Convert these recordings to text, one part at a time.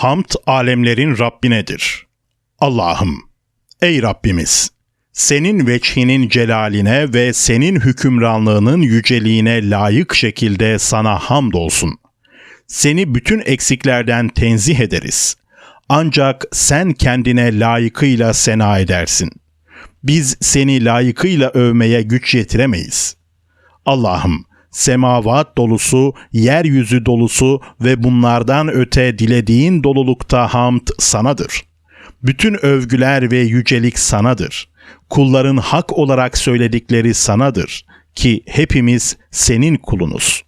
Hamd alemlerin Rabbinedir. Allah'ım, ey Rabbimiz! Senin veçhinin celaline ve senin hükümranlığının yüceliğine layık şekilde sana hamdolsun. Seni bütün eksiklerden tenzih ederiz. Ancak sen kendine layıkıyla sena edersin. Biz seni layıkıyla övmeye güç yetiremeyiz. Allah'ım, semavat dolusu, yeryüzü dolusu ve bunlardan öte dilediğin dolulukta hamd sanadır. Bütün övgüler ve yücelik sanadır. Kulların hak olarak söyledikleri sanadır ki hepimiz senin kulunuz.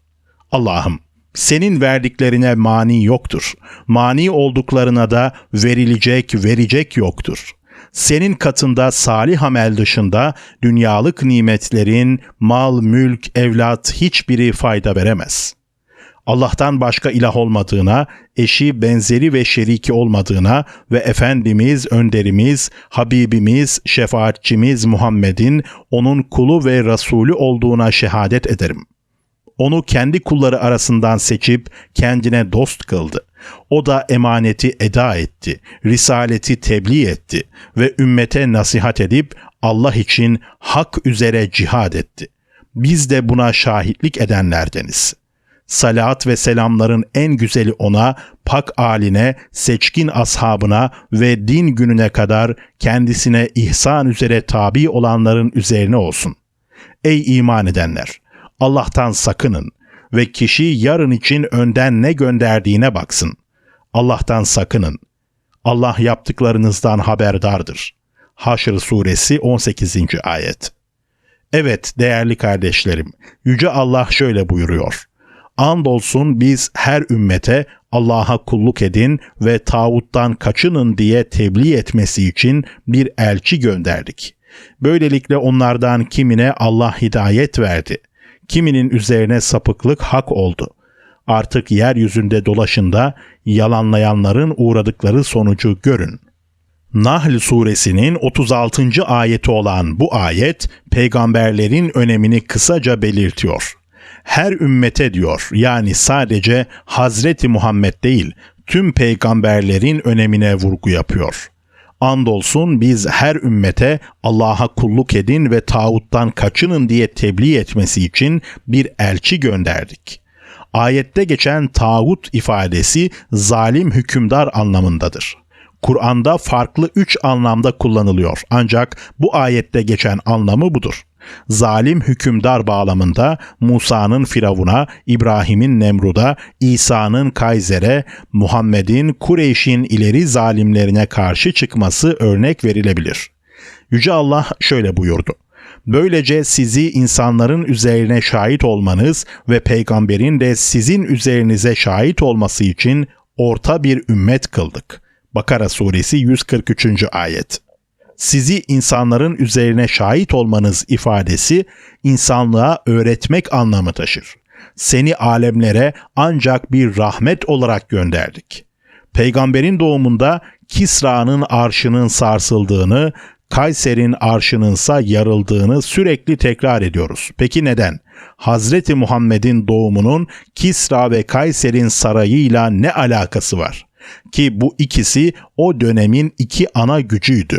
Allah'ım, senin verdiklerine mani yoktur. Mani olduklarına da verilecek verecek yoktur.'' Senin katında salih amel dışında dünyalık nimetlerin, mal, mülk, evlat hiçbiri fayda veremez. Allah'tan başka ilah olmadığına, eşi, benzeri ve şeriki olmadığına ve Efendimiz, önderimiz, Habibimiz, şefaatçimiz Muhammed'in onun kulu ve Resulü olduğuna şehadet ederim. Onu kendi kulları arasından seçip kendine dost kıldı. O da emaneti eda etti, risaleti tebliğ etti ve ümmete nasihat edip Allah için hak üzere cihad etti. Biz de buna şahitlik edenlerdeniz. Salat ve selamların en güzeli ona, pak aline, seçkin ashabına ve din gününe kadar kendisine ihsan üzere tabi olanların üzerine olsun. Ey iman edenler! Allah'tan sakının ve kişi yarın için önden ne gönderdiğine baksın. Allah'tan sakının. Allah yaptıklarınızdan haberdardır. Haşr suresi 18. ayet. Evet değerli kardeşlerim, Yüce Allah şöyle buyuruyor. Andolsun biz her ümmete Allah'a kulluk edin ve tağuttan kaçının diye tebliğ etmesi için bir elçi gönderdik. Böylelikle onlardan kimine Allah hidayet verdi, kiminin üzerine sapıklık hak oldu. Artık yeryüzünde dolaşında yalanlayanların uğradıkları sonucu görün. Nahl suresinin 36. ayeti olan bu ayet peygamberlerin önemini kısaca belirtiyor. Her ümmete diyor yani sadece Hazreti Muhammed değil tüm peygamberlerin önemine vurgu yapıyor. Andolsun biz her ümmete Allah'a kulluk edin ve tağuttan kaçının diye tebliğ etmesi için bir elçi gönderdik. Ayette geçen tağut ifadesi zalim hükümdar anlamındadır. Kur'an'da farklı üç anlamda kullanılıyor ancak bu ayette geçen anlamı budur. Zalim hükümdar bağlamında Musa'nın Firavun'a, İbrahim'in Nemrud'a, İsa'nın Kayser'e, Muhammed'in Kureyş'in ileri zalimlerine karşı çıkması örnek verilebilir. Yüce Allah şöyle buyurdu. Böylece sizi insanların üzerine şahit olmanız ve peygamberin de sizin üzerinize şahit olması için orta bir ümmet kıldık. Bakara suresi 143. ayet. Sizi insanların üzerine şahit olmanız ifadesi insanlığa öğretmek anlamı taşır. Seni alemlere ancak bir rahmet olarak gönderdik. Peygamberin doğumunda Kisra'nın arşının sarsıldığını, Kayser'in arşınınsa yarıldığını sürekli tekrar ediyoruz. Peki neden? Hazreti Muhammed'in doğumunun Kisra ve Kayser'in sarayıyla ne alakası var? Ki bu ikisi o dönemin iki ana gücüydü.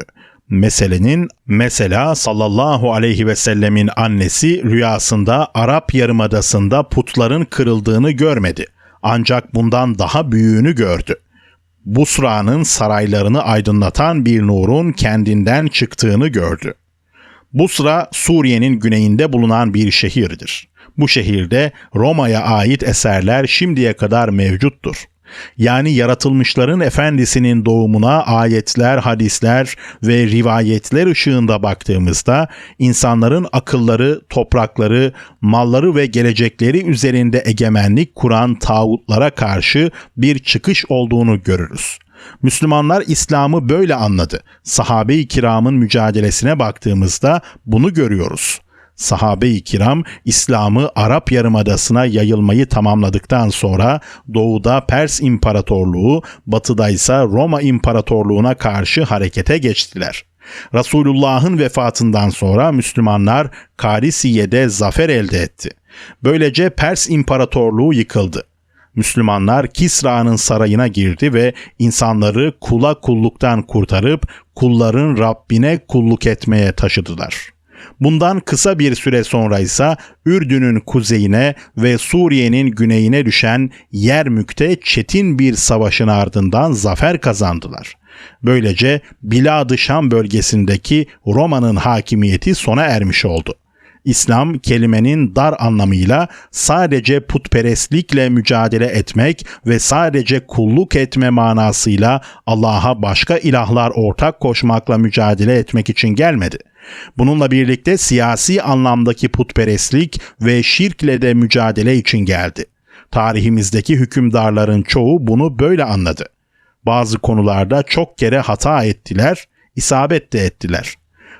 Meselenin mesela sallallahu aleyhi ve sellemin annesi rüyasında Arap Yarımadası'nda putların kırıldığını görmedi. Ancak bundan daha büyüğünü gördü. Busra'nın saraylarını aydınlatan bir nurun kendinden çıktığını gördü. Busra, Suriye'nin güneyinde bulunan bir şehirdir. Bu şehirde Roma'ya ait eserler şimdiye kadar mevcuttur yani yaratılmışların efendisinin doğumuna ayetler, hadisler ve rivayetler ışığında baktığımızda insanların akılları, toprakları, malları ve gelecekleri üzerinde egemenlik kuran tağutlara karşı bir çıkış olduğunu görürüz. Müslümanlar İslam'ı böyle anladı. Sahabe-i kiramın mücadelesine baktığımızda bunu görüyoruz sahabe-i kiram İslam'ı Arap Yarımadası'na yayılmayı tamamladıktan sonra doğuda Pers İmparatorluğu, batıda ise Roma İmparatorluğu'na karşı harekete geçtiler. Resulullah'ın vefatından sonra Müslümanlar Karisiye'de zafer elde etti. Böylece Pers İmparatorluğu yıkıldı. Müslümanlar Kisra'nın sarayına girdi ve insanları kula kulluktan kurtarıp kulların Rabbine kulluk etmeye taşıdılar. Bundan kısa bir süre sonra ise Ürdün'ün kuzeyine ve Suriye'nin güneyine düşen Yermük'te çetin bir savaşın ardından zafer kazandılar. Böylece Bilad-ı Şam bölgesindeki Roma'nın hakimiyeti sona ermiş oldu. İslam kelimenin dar anlamıyla sadece putperestlikle mücadele etmek ve sadece kulluk etme manasıyla Allah'a başka ilahlar ortak koşmakla mücadele etmek için gelmedi. Bununla birlikte siyasi anlamdaki putperestlik ve şirkle de mücadele için geldi. Tarihimizdeki hükümdarların çoğu bunu böyle anladı. Bazı konularda çok kere hata ettiler, isabet de ettiler.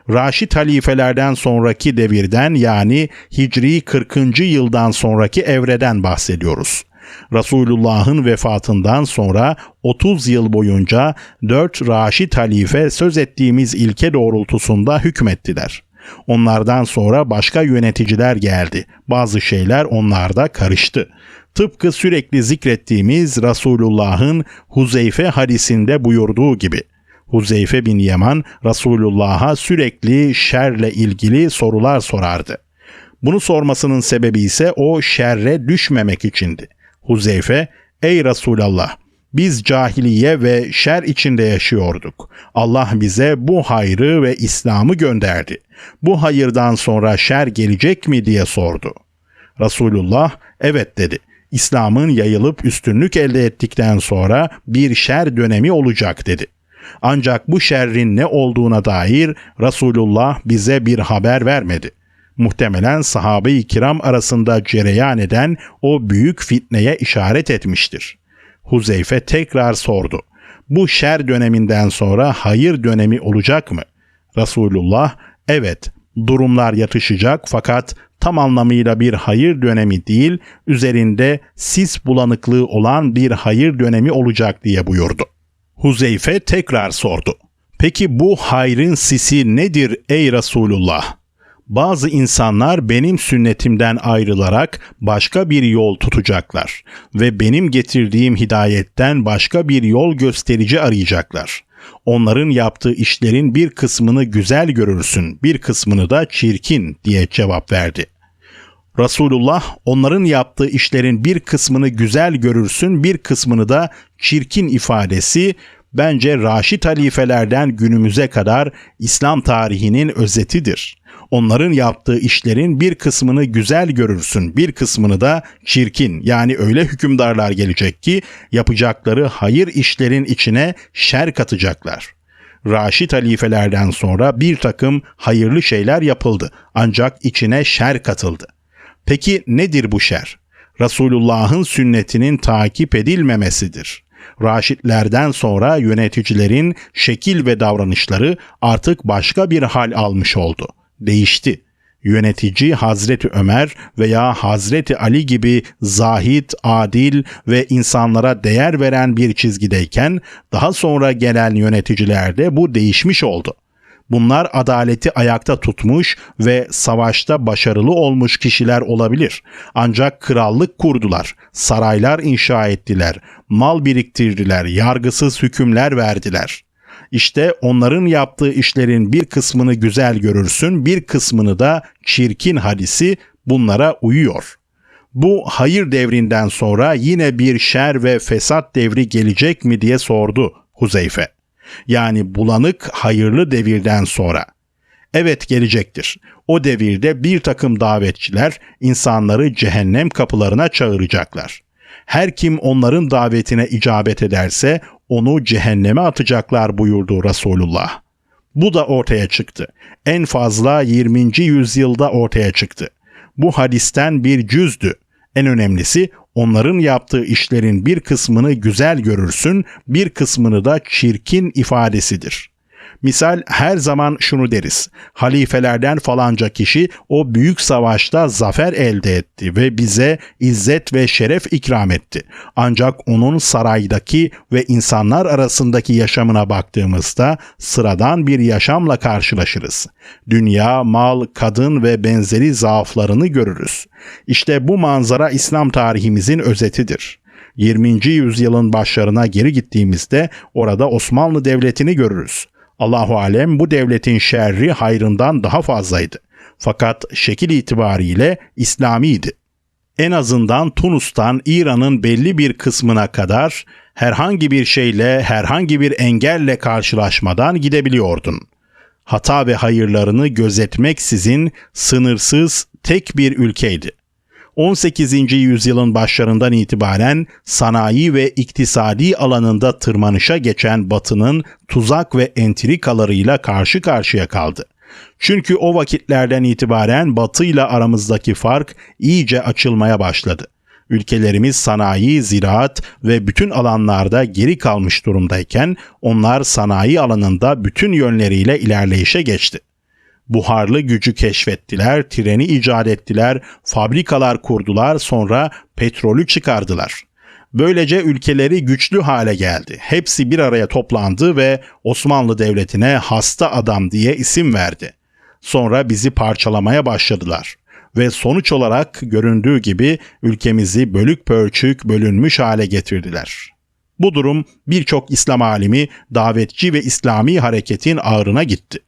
Raşid halifelerden sonraki devirden yani Hicri 40. yıldan sonraki evreden bahsediyoruz. Resulullah'ın vefatından sonra 30 yıl boyunca 4 Raşid halife söz ettiğimiz ilke doğrultusunda hükmettiler. Onlardan sonra başka yöneticiler geldi. Bazı şeyler onlarda karıştı. Tıpkı sürekli zikrettiğimiz Resulullah'ın Huzeyfe hadisinde buyurduğu gibi. Huzeyfe bin Yaman Resulullah'a sürekli şerle ilgili sorular sorardı. Bunu sormasının sebebi ise o şerre düşmemek içindi. Huzeyfe, ey Resulallah biz cahiliye ve şer içinde yaşıyorduk. Allah bize bu hayrı ve İslam'ı gönderdi. Bu hayırdan sonra şer gelecek mi diye sordu. Resulullah evet dedi. İslam'ın yayılıp üstünlük elde ettikten sonra bir şer dönemi olacak dedi. Ancak bu şerrin ne olduğuna dair Resulullah bize bir haber vermedi. Muhtemelen sahabe-i kiram arasında cereyan eden o büyük fitneye işaret etmiştir. Huzeyfe tekrar sordu. Bu şer döneminden sonra hayır dönemi olacak mı? Resulullah evet durumlar yatışacak fakat tam anlamıyla bir hayır dönemi değil, üzerinde sis bulanıklığı olan bir hayır dönemi olacak diye buyurdu. Huzeyfe tekrar sordu. Peki bu hayrın sisi nedir ey Resulullah? Bazı insanlar benim sünnetimden ayrılarak başka bir yol tutacaklar ve benim getirdiğim hidayetten başka bir yol gösterici arayacaklar. Onların yaptığı işlerin bir kısmını güzel görürsün, bir kısmını da çirkin diye cevap verdi. Resulullah onların yaptığı işlerin bir kısmını güzel görürsün, bir kısmını da çirkin ifadesi bence Raşid halifelerden günümüze kadar İslam tarihinin özetidir. Onların yaptığı işlerin bir kısmını güzel görürsün, bir kısmını da çirkin. Yani öyle hükümdarlar gelecek ki yapacakları hayır işlerin içine şer katacaklar. Raşid halifelerden sonra bir takım hayırlı şeyler yapıldı ancak içine şer katıldı. Peki nedir bu şer? Resulullah'ın sünnetinin takip edilmemesidir. Raşitlerden sonra yöneticilerin şekil ve davranışları artık başka bir hal almış oldu. Değişti. Yönetici Hazreti Ömer veya Hazreti Ali gibi zahit, adil ve insanlara değer veren bir çizgideyken daha sonra gelen yöneticilerde bu değişmiş oldu. Bunlar adaleti ayakta tutmuş ve savaşta başarılı olmuş kişiler olabilir. Ancak krallık kurdular, saraylar inşa ettiler, mal biriktirdiler, yargısız hükümler verdiler. İşte onların yaptığı işlerin bir kısmını güzel görürsün, bir kısmını da çirkin hadisi bunlara uyuyor. Bu hayır devrinden sonra yine bir şer ve fesat devri gelecek mi diye sordu Huzeyfe yani bulanık hayırlı devirden sonra. Evet gelecektir. O devirde bir takım davetçiler insanları cehennem kapılarına çağıracaklar. Her kim onların davetine icabet ederse onu cehenneme atacaklar buyurdu Resulullah. Bu da ortaya çıktı. En fazla 20. yüzyılda ortaya çıktı. Bu hadisten bir cüzdü. En önemlisi onların yaptığı işlerin bir kısmını güzel görürsün, bir kısmını da çirkin ifadesidir. Misal her zaman şunu deriz. Halifelerden falanca kişi o büyük savaşta zafer elde etti ve bize izzet ve şeref ikram etti. Ancak onun saraydaki ve insanlar arasındaki yaşamına baktığımızda sıradan bir yaşamla karşılaşırız. Dünya, mal, kadın ve benzeri zaaflarını görürüz. İşte bu manzara İslam tarihimizin özetidir. 20. yüzyılın başlarına geri gittiğimizde orada Osmanlı Devleti'ni görürüz. Allahu alem bu devletin şerri hayrından daha fazlaydı. Fakat şekil itibariyle İslamiydi. En azından Tunus'tan İran'ın belli bir kısmına kadar herhangi bir şeyle, herhangi bir engelle karşılaşmadan gidebiliyordun. Hata ve hayırlarını gözetmek sizin sınırsız tek bir ülkeydi. 18. yüzyılın başlarından itibaren sanayi ve iktisadi alanında tırmanışa geçen Batı'nın tuzak ve entrikalarıyla karşı karşıya kaldı. Çünkü o vakitlerden itibaren Batı ile aramızdaki fark iyice açılmaya başladı. Ülkelerimiz sanayi, ziraat ve bütün alanlarda geri kalmış durumdayken onlar sanayi alanında bütün yönleriyle ilerleyişe geçti. Buharlı gücü keşfettiler, treni icat ettiler, fabrikalar kurdular, sonra petrolü çıkardılar. Böylece ülkeleri güçlü hale geldi. Hepsi bir araya toplandı ve Osmanlı Devleti'ne hasta adam diye isim verdi. Sonra bizi parçalamaya başladılar ve sonuç olarak göründüğü gibi ülkemizi bölük pörçük bölünmüş hale getirdiler. Bu durum birçok İslam alimi, davetçi ve İslami hareketin ağrına gitti.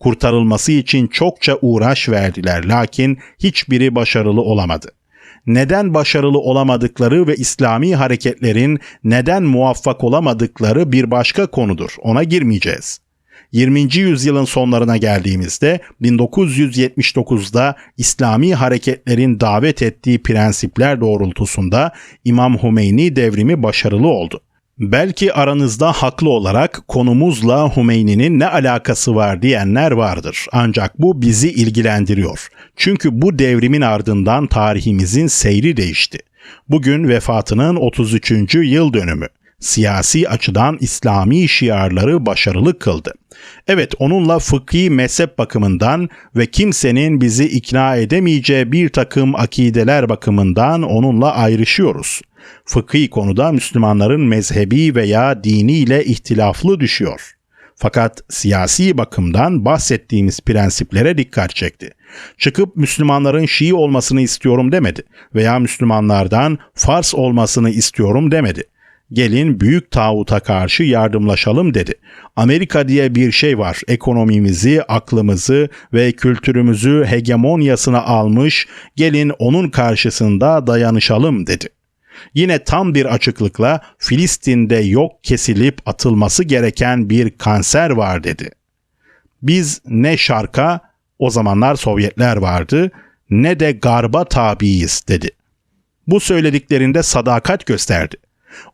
Kurtarılması için çokça uğraş verdiler lakin hiçbiri başarılı olamadı. Neden başarılı olamadıkları ve İslami hareketlerin neden muvaffak olamadıkları bir başka konudur. Ona girmeyeceğiz. 20. yüzyılın sonlarına geldiğimizde 1979'da İslami hareketlerin davet ettiği prensipler doğrultusunda İmam Hümeyni devrimi başarılı oldu. Belki aranızda haklı olarak konumuzla Hümeyni'nin ne alakası var diyenler vardır. Ancak bu bizi ilgilendiriyor. Çünkü bu devrimin ardından tarihimizin seyri değişti. Bugün vefatının 33. yıl dönümü siyasi açıdan İslami şiarları başarılı kıldı. Evet onunla fıkhi mezhep bakımından ve kimsenin bizi ikna edemeyeceği bir takım akideler bakımından onunla ayrışıyoruz. Fıkhi konuda Müslümanların mezhebi veya diniyle ihtilaflı düşüyor. Fakat siyasi bakımdan bahsettiğimiz prensiplere dikkat çekti. Çıkıp Müslümanların Şii olmasını istiyorum demedi veya Müslümanlardan Fars olmasını istiyorum demedi gelin büyük tağuta karşı yardımlaşalım dedi. Amerika diye bir şey var. Ekonomimizi, aklımızı ve kültürümüzü hegemonyasına almış, gelin onun karşısında dayanışalım dedi. Yine tam bir açıklıkla Filistin'de yok kesilip atılması gereken bir kanser var dedi. Biz ne şarka, o zamanlar Sovyetler vardı, ne de garba tabiiz dedi. Bu söylediklerinde sadakat gösterdi.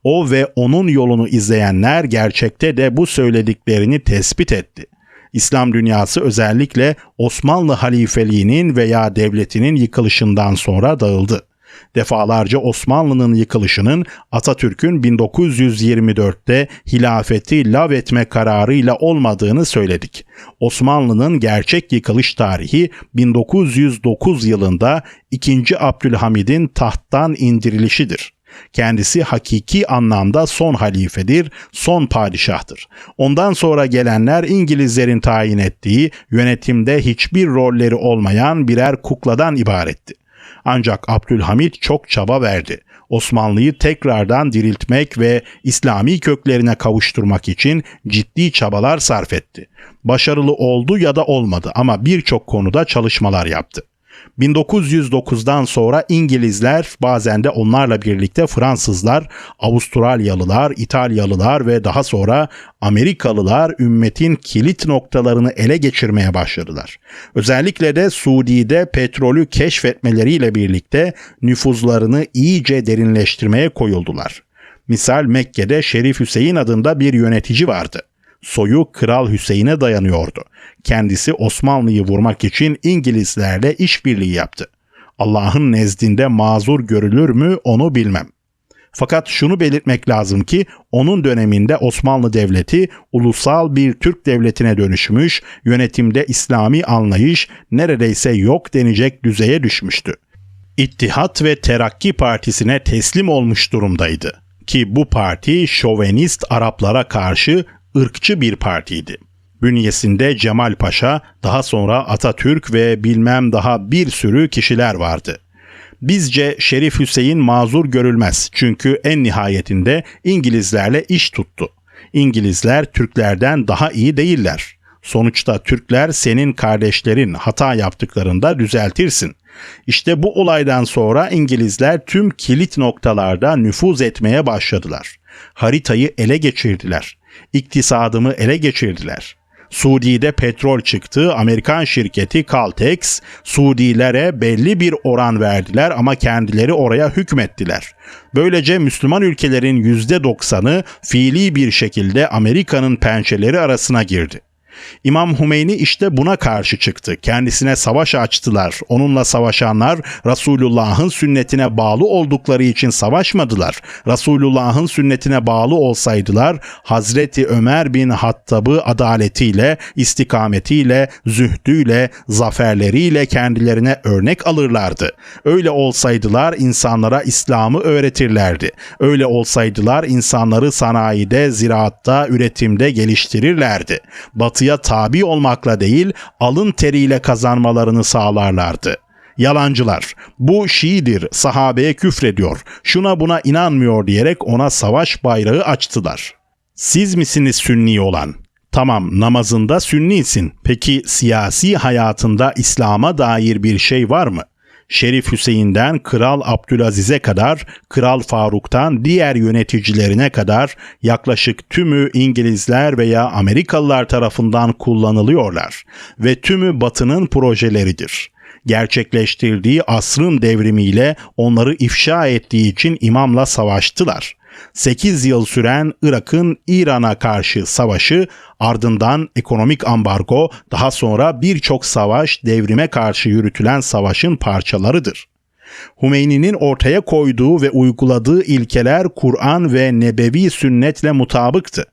O ve onun yolunu izleyenler gerçekte de bu söylediklerini tespit etti. İslam dünyası özellikle Osmanlı halifeliğinin veya devletinin yıkılışından sonra dağıldı. Defalarca Osmanlı'nın yıkılışının Atatürk'ün 1924'te hilafeti lav etme kararıyla olmadığını söyledik. Osmanlı'nın gerçek yıkılış tarihi 1909 yılında 2. Abdülhamid'in tahttan indirilişidir. Kendisi hakiki anlamda son halifedir, son padişahtır. Ondan sonra gelenler İngilizlerin tayin ettiği yönetimde hiçbir rolleri olmayan birer kukladan ibaretti. Ancak Abdülhamit çok çaba verdi. Osmanlı'yı tekrardan diriltmek ve İslami köklerine kavuşturmak için ciddi çabalar sarf etti. Başarılı oldu ya da olmadı ama birçok konuda çalışmalar yaptı. 1909'dan sonra İngilizler bazen de onlarla birlikte Fransızlar, Avustralyalılar, İtalyalılar ve daha sonra Amerikalılar ümmetin kilit noktalarını ele geçirmeye başladılar. Özellikle de Suudi'de petrolü keşfetmeleriyle birlikte nüfuzlarını iyice derinleştirmeye koyuldular. Misal Mekke'de Şerif Hüseyin adında bir yönetici vardı soyu Kral Hüseyin'e dayanıyordu. Kendisi Osmanlı'yı vurmak için İngilizlerle işbirliği yaptı. Allah'ın nezdinde mazur görülür mü onu bilmem. Fakat şunu belirtmek lazım ki onun döneminde Osmanlı Devleti ulusal bir Türk devletine dönüşmüş, yönetimde İslami anlayış neredeyse yok denecek düzeye düşmüştü. İttihat ve Terakki Partisi'ne teslim olmuş durumdaydı ki bu parti şovenist Araplara karşı ırkçı bir partiydi. Bünyesinde Cemal Paşa, daha sonra Atatürk ve bilmem daha bir sürü kişiler vardı. Bizce Şerif Hüseyin mazur görülmez çünkü en nihayetinde İngilizlerle iş tuttu. İngilizler Türklerden daha iyi değiller. Sonuçta Türkler senin kardeşlerin hata yaptıklarında düzeltirsin. İşte bu olaydan sonra İngilizler tüm kilit noktalarda nüfuz etmeye başladılar. Haritayı ele geçirdiler. İktisadımı ele geçirdiler. Suudi'de petrol çıktı. Amerikan şirketi Caltex Suudilere belli bir oran verdiler ama kendileri oraya hükmettiler. Böylece Müslüman ülkelerin %90'ı fiili bir şekilde Amerika'nın pençeleri arasına girdi. İmam Hümeyni işte buna karşı çıktı. Kendisine savaş açtılar. Onunla savaşanlar Resulullah'ın sünnetine bağlı oldukları için savaşmadılar. Resulullah'ın sünnetine bağlı olsaydılar Hazreti Ömer bin Hattab'ı adaletiyle, istikametiyle, zühdüyle, zaferleriyle kendilerine örnek alırlardı. Öyle olsaydılar insanlara İslam'ı öğretirlerdi. Öyle olsaydılar insanları sanayide, ziraatta, üretimde geliştirirlerdi. Batıya tabi olmakla değil alın teriyle kazanmalarını sağlarlardı. Yalancılar, bu Şiidir, sahabeye küfrediyor, şuna buna inanmıyor diyerek ona savaş bayrağı açtılar. Siz misiniz sünni olan? Tamam namazında sünnisin. Peki siyasi hayatında İslam'a dair bir şey var mı? Şerif Hüseyin'den Kral Abdülaziz'e kadar, Kral Faruk'tan diğer yöneticilerine kadar yaklaşık tümü İngilizler veya Amerikalılar tarafından kullanılıyorlar ve tümü Batı'nın projeleridir gerçekleştirdiği asrın devrimiyle onları ifşa ettiği için imamla savaştılar. 8 yıl süren Irak'ın İran'a karşı savaşı, ardından ekonomik ambargo, daha sonra birçok savaş devrime karşı yürütülen savaşın parçalarıdır. Hümeyni'nin ortaya koyduğu ve uyguladığı ilkeler Kur'an ve nebevi sünnetle mutabıktı.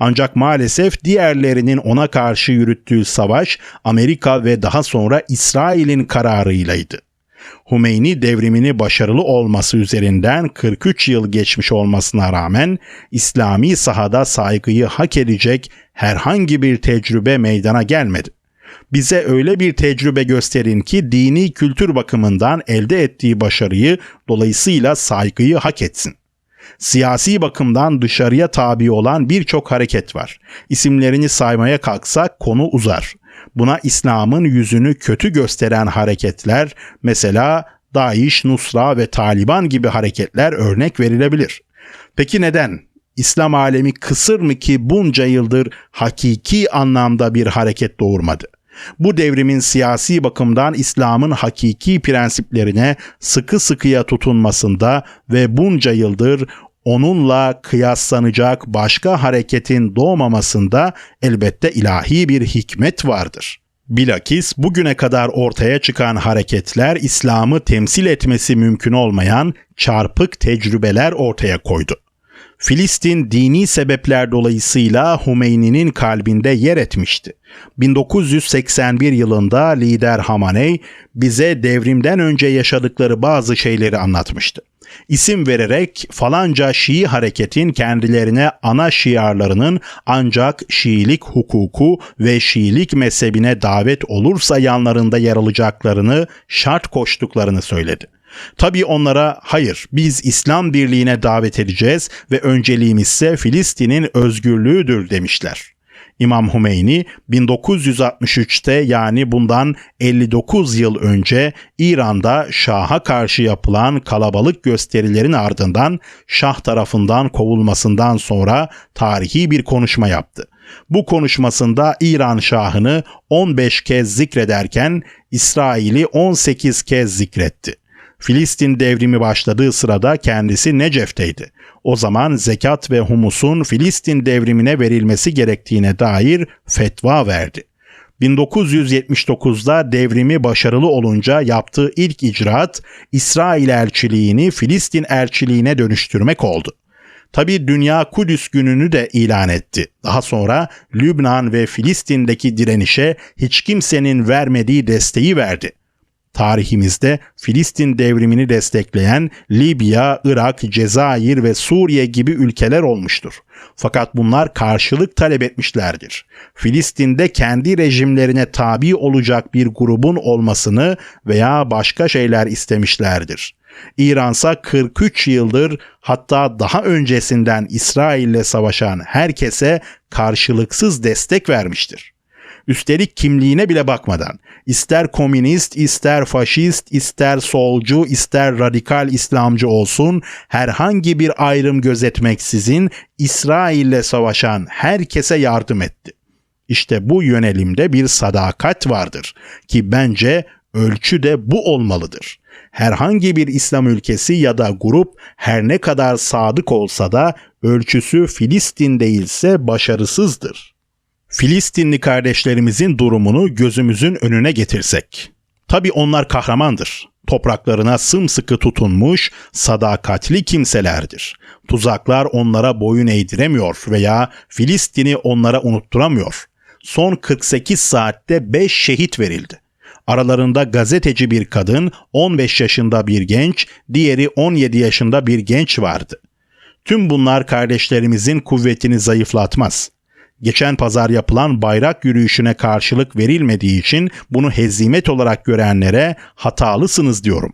Ancak maalesef diğerlerinin ona karşı yürüttüğü savaş Amerika ve daha sonra İsrail'in kararıylaydı. Hümeyni devrimini başarılı olması üzerinden 43 yıl geçmiş olmasına rağmen İslami sahada saygıyı hak edecek herhangi bir tecrübe meydana gelmedi. Bize öyle bir tecrübe gösterin ki dini kültür bakımından elde ettiği başarıyı dolayısıyla saygıyı hak etsin. Siyasi bakımdan dışarıya tabi olan birçok hareket var. İsimlerini saymaya kalksak konu uzar. Buna İslam'ın yüzünü kötü gösteren hareketler mesela Daesh, Nusra ve Taliban gibi hareketler örnek verilebilir. Peki neden? İslam alemi kısır mı ki bunca yıldır hakiki anlamda bir hareket doğurmadı? Bu devrimin siyasi bakımdan İslam'ın hakiki prensiplerine sıkı sıkıya tutunmasında ve bunca yıldır onunla kıyaslanacak başka hareketin doğmamasında elbette ilahi bir hikmet vardır. Bilakis bugüne kadar ortaya çıkan hareketler İslam'ı temsil etmesi mümkün olmayan çarpık tecrübeler ortaya koydu. Filistin dini sebepler dolayısıyla Hümeyni'nin kalbinde yer etmişti. 1981 yılında lider Hamaney bize devrimden önce yaşadıkları bazı şeyleri anlatmıştı isim vererek falanca Şii hareketin kendilerine ana şiarlarının ancak Şiilik hukuku ve Şiilik mezhebine davet olursa yanlarında yer alacaklarını şart koştuklarını söyledi. Tabii onlara hayır biz İslam birliğine davet edeceğiz ve önceliğimizse Filistin'in özgürlüğüdür demişler. İmam Hümeyni 1963'te yani bundan 59 yıl önce İran'da Şah'a karşı yapılan kalabalık gösterilerin ardından Şah tarafından kovulmasından sonra tarihi bir konuşma yaptı. Bu konuşmasında İran Şah'ını 15 kez zikrederken İsrail'i 18 kez zikretti. Filistin devrimi başladığı sırada kendisi Necef'teydi. O zaman zekat ve humusun Filistin devrimine verilmesi gerektiğine dair fetva verdi. 1979'da devrimi başarılı olunca yaptığı ilk icraat İsrail elçiliğini Filistin elçiliğine dönüştürmek oldu. Tabi Dünya Kudüs gününü de ilan etti. Daha sonra Lübnan ve Filistin'deki direnişe hiç kimsenin vermediği desteği verdi. Tarihimizde Filistin devrimini destekleyen Libya, Irak, Cezayir ve Suriye gibi ülkeler olmuştur. Fakat bunlar karşılık talep etmişlerdir. Filistin'de kendi rejimlerine tabi olacak bir grubun olmasını veya başka şeyler istemişlerdir. İransa 43 yıldır hatta daha öncesinden İsrail'le savaşan herkese karşılıksız destek vermiştir. Üstelik kimliğine bile bakmadan ister komünist, ister faşist, ister solcu, ister radikal İslamcı olsun herhangi bir ayrım gözetmeksizin İsrail'le savaşan herkese yardım etti. İşte bu yönelimde bir sadakat vardır ki bence ölçü de bu olmalıdır. Herhangi bir İslam ülkesi ya da grup her ne kadar sadık olsa da ölçüsü Filistin değilse başarısızdır. Filistinli kardeşlerimizin durumunu gözümüzün önüne getirsek. Tabi onlar kahramandır. Topraklarına sımsıkı tutunmuş, sadakatli kimselerdir. Tuzaklar onlara boyun eğdiremiyor veya Filistin'i onlara unutturamıyor. Son 48 saatte 5 şehit verildi. Aralarında gazeteci bir kadın, 15 yaşında bir genç, diğeri 17 yaşında bir genç vardı. Tüm bunlar kardeşlerimizin kuvvetini zayıflatmaz. Geçen pazar yapılan bayrak yürüyüşüne karşılık verilmediği için bunu hezimet olarak görenlere hatalısınız diyorum.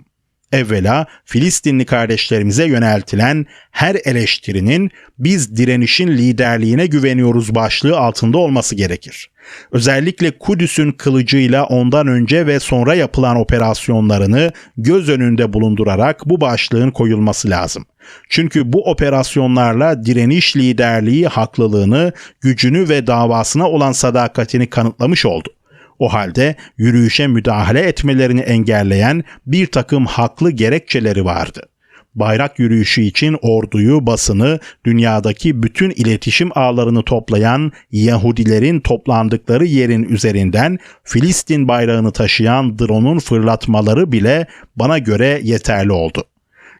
Evvela Filistinli kardeşlerimize yöneltilen her eleştirinin biz direnişin liderliğine güveniyoruz başlığı altında olması gerekir. Özellikle Kudüs'ün kılıcıyla ondan önce ve sonra yapılan operasyonlarını göz önünde bulundurarak bu başlığın koyulması lazım. Çünkü bu operasyonlarla direniş liderliği haklılığını, gücünü ve davasına olan sadakatini kanıtlamış oldu. O halde yürüyüşe müdahale etmelerini engelleyen bir takım haklı gerekçeleri vardı. Bayrak yürüyüşü için orduyu, basını, dünyadaki bütün iletişim ağlarını toplayan Yahudilerin toplandıkları yerin üzerinden Filistin bayrağını taşıyan drone'un fırlatmaları bile bana göre yeterli oldu.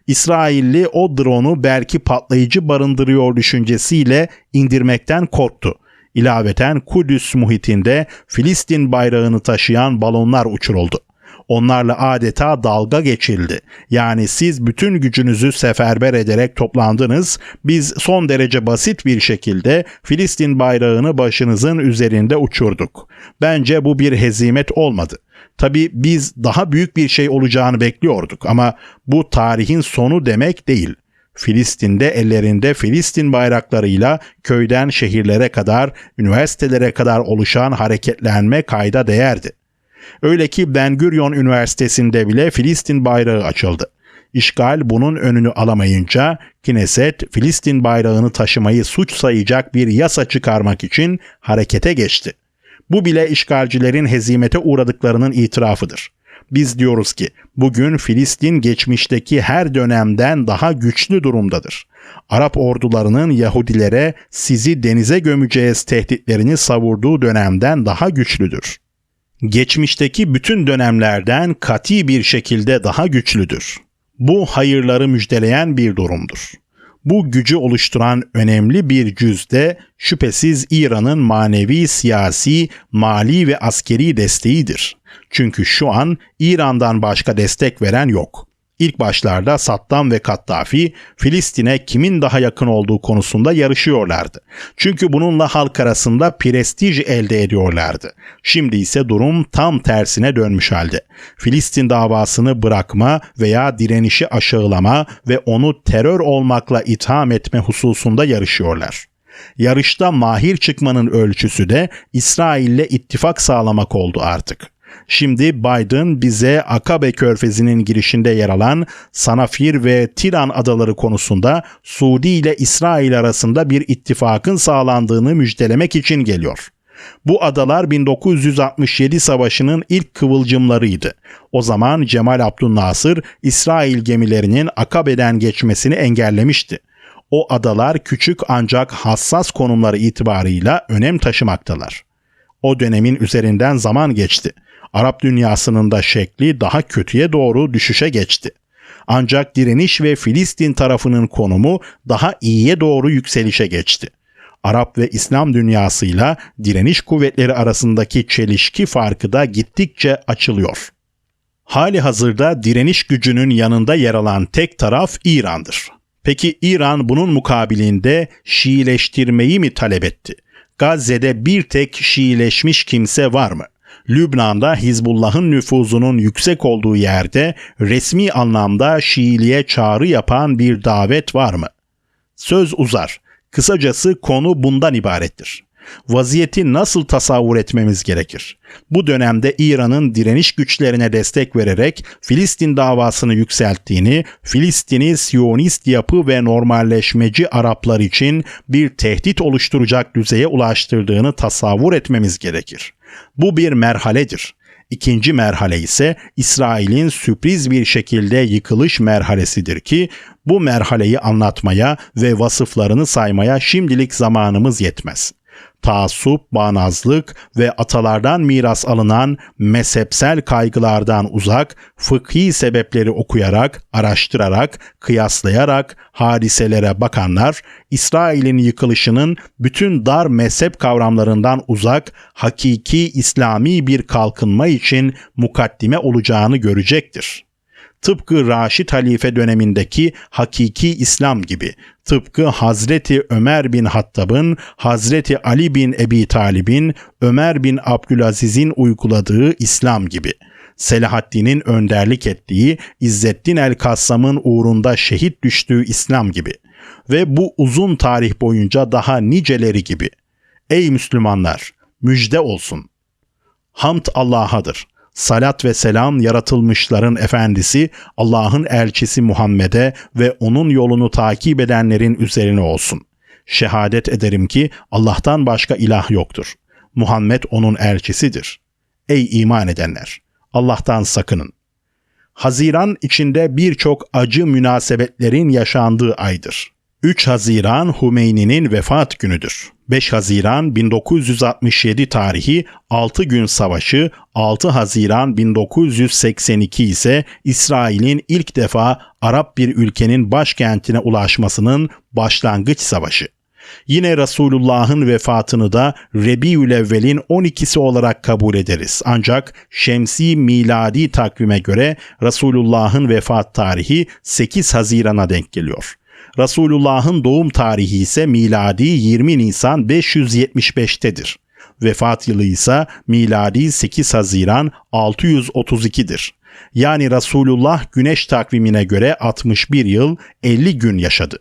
İsrailli o drone'u belki patlayıcı barındırıyor düşüncesiyle indirmekten korktu. İlaveten Kudüs muhitinde Filistin bayrağını taşıyan balonlar uçuruldu. Onlarla adeta dalga geçildi. Yani siz bütün gücünüzü seferber ederek toplandınız. Biz son derece basit bir şekilde Filistin bayrağını başınızın üzerinde uçurduk. Bence bu bir hezimet olmadı. Tabi biz daha büyük bir şey olacağını bekliyorduk ama bu tarihin sonu demek değil. Filistin'de ellerinde Filistin bayraklarıyla köyden şehirlere kadar, üniversitelere kadar oluşan hareketlenme kayda değerdi. Öyle ki Ben Gurion Üniversitesi'nde bile Filistin bayrağı açıldı. İşgal bunun önünü alamayınca Kineset Filistin bayrağını taşımayı suç sayacak bir yasa çıkarmak için harekete geçti. Bu bile işgalcilerin hezimete uğradıklarının itirafıdır. Biz diyoruz ki bugün Filistin geçmişteki her dönemden daha güçlü durumdadır. Arap ordularının Yahudilere sizi denize gömeceğiz tehditlerini savurduğu dönemden daha güçlüdür. Geçmişteki bütün dönemlerden kati bir şekilde daha güçlüdür. Bu hayırları müjdeleyen bir durumdur. Bu gücü oluşturan önemli bir cüzde şüphesiz İran'ın manevi, siyasi, mali ve askeri desteğidir. Çünkü şu an İran'dan başka destek veren yok. İlk başlarda Saddam ve Kaddafi Filistin'e kimin daha yakın olduğu konusunda yarışıyorlardı. Çünkü bununla halk arasında prestij elde ediyorlardı. Şimdi ise durum tam tersine dönmüş halde. Filistin davasını bırakma veya direnişi aşağılama ve onu terör olmakla itham etme hususunda yarışıyorlar. Yarışta mahir çıkmanın ölçüsü de İsrail'le ittifak sağlamak oldu artık. Şimdi Biden bize Akabe körfezinin girişinde yer alan Sanafir ve Tiran adaları konusunda Suudi ile İsrail arasında bir ittifakın sağlandığını müjdelemek için geliyor. Bu adalar 1967 savaşının ilk kıvılcımlarıydı. O zaman Cemal Abdülnasır İsrail gemilerinin Akabe'den geçmesini engellemişti. O adalar küçük ancak hassas konumları itibarıyla önem taşımaktalar. O dönemin üzerinden zaman geçti. Arap dünyasının da şekli daha kötüye doğru düşüşe geçti. Ancak direniş ve Filistin tarafının konumu daha iyiye doğru yükselişe geçti. Arap ve İslam dünyasıyla direniş kuvvetleri arasındaki çelişki farkı da gittikçe açılıyor. Hali hazırda direniş gücünün yanında yer alan tek taraf İran'dır. Peki İran bunun mukabilinde Şiileştirmeyi mi talep etti? Gazze'de bir tek Şiileşmiş kimse var mı? Lübnan'da Hizbullah'ın nüfuzunun yüksek olduğu yerde resmi anlamda Şiiliğe çağrı yapan bir davet var mı? Söz uzar. Kısacası konu bundan ibarettir. Vaziyeti nasıl tasavvur etmemiz gerekir? Bu dönemde İran'ın direniş güçlerine destek vererek Filistin davasını yükselttiğini, Filistin'i Siyonist yapı ve normalleşmeci Araplar için bir tehdit oluşturacak düzeye ulaştırdığını tasavvur etmemiz gerekir. Bu bir merhaledir. İkinci merhale ise İsrail'in sürpriz bir şekilde yıkılış merhalesidir ki bu merhaleyi anlatmaya ve vasıflarını saymaya şimdilik zamanımız yetmez taassup, bağnazlık ve atalardan miras alınan mezhepsel kaygılardan uzak, fıkhi sebepleri okuyarak, araştırarak, kıyaslayarak hadiselere bakanlar, İsrail'in yıkılışının bütün dar mezhep kavramlarından uzak, hakiki İslami bir kalkınma için mukaddime olacağını görecektir tıpkı Raşid Halife dönemindeki hakiki İslam gibi, tıpkı Hazreti Ömer bin Hattab'ın, Hazreti Ali bin Ebi Talib'in, Ömer bin Abdülaziz'in uyguladığı İslam gibi. Selahaddin'in önderlik ettiği, İzzettin el-Kassam'ın uğrunda şehit düştüğü İslam gibi. Ve bu uzun tarih boyunca daha niceleri gibi. Ey Müslümanlar! Müjde olsun! Hamd Allah'adır. Salat ve selam yaratılmışların efendisi Allah'ın elçisi Muhammed'e ve onun yolunu takip edenlerin üzerine olsun. Şehadet ederim ki Allah'tan başka ilah yoktur. Muhammed onun elçisidir. Ey iman edenler! Allah'tan sakının. Haziran içinde birçok acı münasebetlerin yaşandığı aydır. 3 Haziran Hümeyni'nin vefat günüdür. 5 Haziran 1967 tarihi 6 gün savaşı, 6 Haziran 1982 ise İsrail'in ilk defa Arap bir ülkenin başkentine ulaşmasının başlangıç savaşı. Yine Resulullah'ın vefatını da Rebiül Evvel'in 12'si olarak kabul ederiz. Ancak şemsi miladi takvime göre Resulullah'ın vefat tarihi 8 Haziran'a denk geliyor. Resulullah'ın doğum tarihi ise miladi 20 Nisan 575'tedir. Vefat yılı ise miladi 8 Haziran 632'dir. Yani Resulullah güneş takvimine göre 61 yıl 50 gün yaşadı.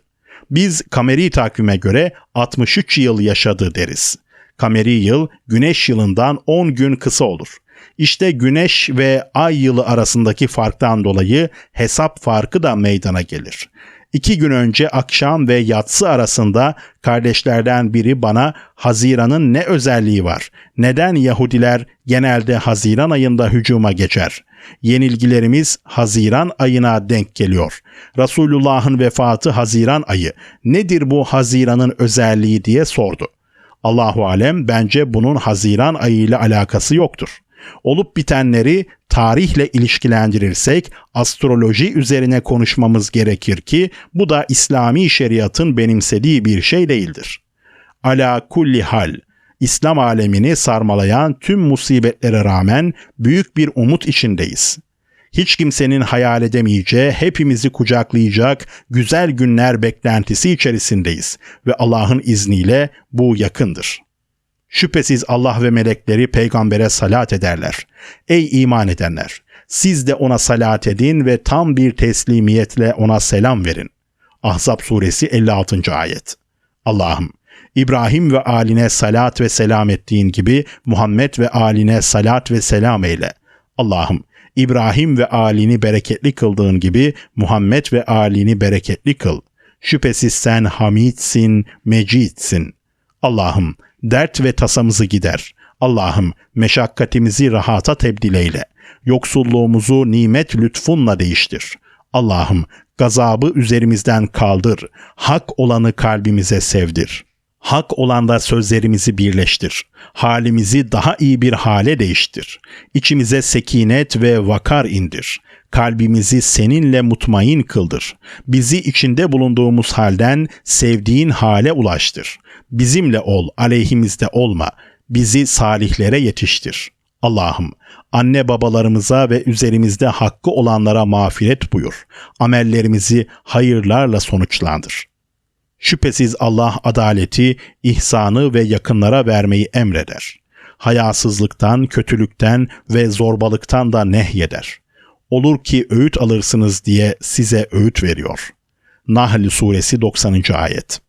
Biz kameri takvime göre 63 yıl yaşadı deriz. Kameri yıl güneş yılından 10 gün kısa olur. İşte güneş ve ay yılı arasındaki farktan dolayı hesap farkı da meydana gelir. İki gün önce akşam ve yatsı arasında kardeşlerden biri bana Haziran'ın ne özelliği var? Neden Yahudiler genelde Haziran ayında hücuma geçer? Yenilgilerimiz Haziran ayına denk geliyor. Resulullah'ın vefatı Haziran ayı. Nedir bu Haziran'ın özelliği diye sordu. Allahu alem bence bunun Haziran ayı ile alakası yoktur olup bitenleri tarihle ilişkilendirirsek astroloji üzerine konuşmamız gerekir ki bu da İslami şeriatın benimsediği bir şey değildir. Ala kulli hal İslam alemini sarmalayan tüm musibetlere rağmen büyük bir umut içindeyiz. Hiç kimsenin hayal edemeyeceği, hepimizi kucaklayacak güzel günler beklentisi içerisindeyiz ve Allah'ın izniyle bu yakındır.'' Şüphesiz Allah ve melekleri peygambere salat ederler. Ey iman edenler! Siz de ona salat edin ve tam bir teslimiyetle ona selam verin. Ahzab suresi 56. ayet. Allah'ım İbrahim ve aline salat ve selam ettiğin gibi Muhammed ve aline salat ve selam eyle. Allah'ım İbrahim ve alini bereketli kıldığın gibi Muhammed ve alini bereketli kıl. Şüphesiz sen hamidsin, mecidsin. Allah'ım dert ve tasamızı gider. Allah'ım meşakkatimizi rahata tebdil eyle. Yoksulluğumuzu nimet lütfunla değiştir. Allah'ım gazabı üzerimizden kaldır. Hak olanı kalbimize sevdir. Hak olanda sözlerimizi birleştir. Halimizi daha iyi bir hale değiştir. İçimize sekinet ve vakar indir. Kalbimizi seninle mutmain kıldır. Bizi içinde bulunduğumuz halden sevdiğin hale ulaştır. Bizimle ol, aleyhimizde olma. Bizi salihlere yetiştir. Allah'ım anne babalarımıza ve üzerimizde hakkı olanlara mağfiret buyur. Amellerimizi hayırlarla sonuçlandır. Şüphesiz Allah adaleti, ihsanı ve yakınlara vermeyi emreder. Hayasızlıktan, kötülükten ve zorbalıktan da nehyeder. Olur ki öğüt alırsınız diye size öğüt veriyor. Nahl suresi 90. ayet.